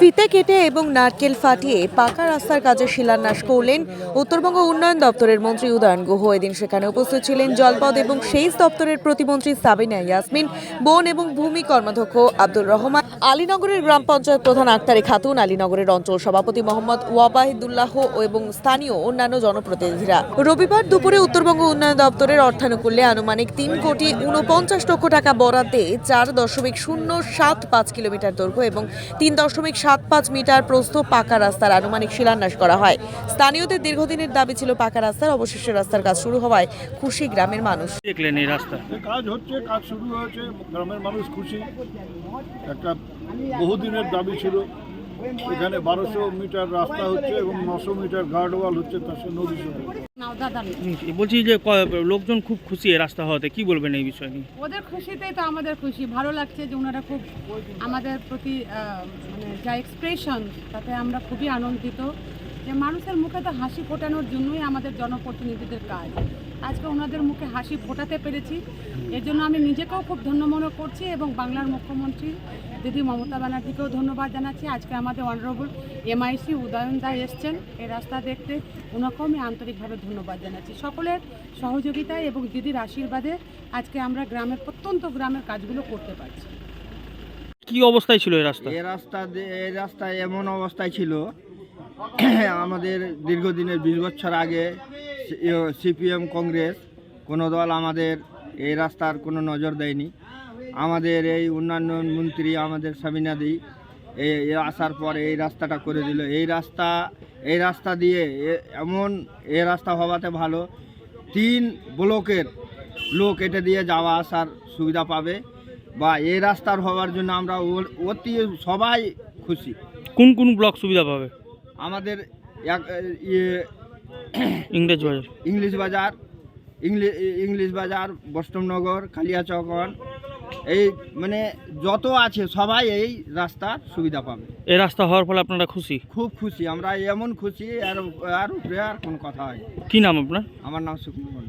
ফিতে কেটে এবং নারকেল ফাটিয়ে পাকা রাস্তার কাজে শিলান্যাস করলেন উত্তরবঙ্গ উন্নয়ন দপ্তরের মন্ত্রী উদয়ন গুহ। এদিন সেখানে উপস্থিত ছিলেন জলপথ এবং সেচ দপ্তরের প্রতিমন্ত্রী সাবিনা ইয়াসমিন, বন এবং ভূমি কর্মাধ্যক্ষ আব্দুর রহমান, আলীনগরের গ্রাম পঞ্চায়েত প্রধান আক্তারে খাতুন, আলীনগরের অঞ্চল সভাপতি মোহাম্মদ ওয়াবাহিদুল্লাহ এবং স্থানীয় অন্যান্য জনপ্রতিনিধিরা। রবিবার দুপুরে উত্তরবঙ্গ উন্নয়ন দপ্তরের অর্থানুকূল্যে আনুমানিক তিন কোটি উনপঞ্চাশ লক্ষ টাকা বরাদ্দে চার দশমিক শূন্য সাত পাঁচ কিলোমিটার দৈর্ঘ্য এবং তিন দশমিক সাত পাঁচ মিটার প্রস্থ পাকা রাস্তার আনুমানিক শিলান্যাস করা হয়। স্থানীয়দের দীর্ঘদিনের দাবি ছিল পাকা রাস্তার অবশেষে রাস্তার কাজ শুরু হওয়ায় খুশি গ্রামের মানুষ। দেখলেন এই রাস্তা। কাজ হচ্ছে কাজ শুরু হয়েছে গ্রামের মানুষ খুশি। একটা বহুদিনের দাবি ছিল এখানে বারোশো মিটার রাস্তা হচ্ছে এবং নশো মিটার গার্ড ওয়াল হচ্ছে তার সাথে নদী বলছি যে লোকজন খুব খুশি রাস্তা হওয়াতে কি বলবেন এই বিষয় নিয়ে? ওদের খুশিতেই তো আমাদের খুশি। ভালো লাগছে যে ওনারা খুব আমাদের প্রতি মানে যা এক্সপ্রেশন তাতে আমরা খুবই আনন্দিত। যে মানুষের মুখে তো হাসি ফোটানোর জন্যই আমাদের জনপ্রতিনিধিদের কাজ। আজকে ওনাদের মুখে হাসি ফোটাতে পেরেছি। এর জন্য আমি নিজেকেও খুব ধন্য মনে করছি এবং বাংলার মুখ্যমন্ত্রী দিদি মমতা ব্যানার্জিকেও ধন্যবাদ জানাচ্ছি। আজকে আমাদের অনারেবল এমআইসি উদয়ন দা এসছেন এই রাস্তা দেখতে। ওনাকেও আমি আন্তরিকভাবে ধন্যবাদ জানাচ্ছি। সকলের সহযোগিতায় এবং দিদির আশীর্বাদে আজকে আমরা গ্রামের প্রত্যন্ত গ্রামের কাজগুলো করতে পারছি। কি অবস্থায় ছিল এই রাস্তা? এই রাস্তা এই রাস্তায় এমন অবস্থায় ছিল আমাদের দীর্ঘদিনের বিশ বছর আগে সিপিএম কংগ্রেস কোনো দল আমাদের এই রাস্তার কোনো নজর দেয়নি। আমাদের এই উন্নয়ন মন্ত্রী আমাদের সাবিনাদি এই এ আসার পর এই রাস্তাটা করে দিল। এই রাস্তা এই রাস্তা দিয়ে এ- এমন এই রাস্তা হওয়াতে ভালো তিন ব্লকের লোক এটা দিয়ে যাওয়া আসার সুবিধা পাবে বা এই রাস্তার হওয়ার জন্য আমরা অতি সবাই খুশি। কোন কোন ব্লক সুবিধা পাবে? আমাদের এক ইংরেজ বাজার। ইংলিশ বাজার ইংলিশ ইংলিশ বাজার বৈষ্ণবনগর কালিয়াচকন এই মানে যত আছে সবাই এই রাস্তার সুবিধা পাবে। এই রাস্তা হওয়ার ফলে আপনারা খুশি? খুব খুশি আমরা এমন খুশি আর আর উপরে আর কোনো কথা হয় কি নাম আপনার? আমার নাম সুকুমার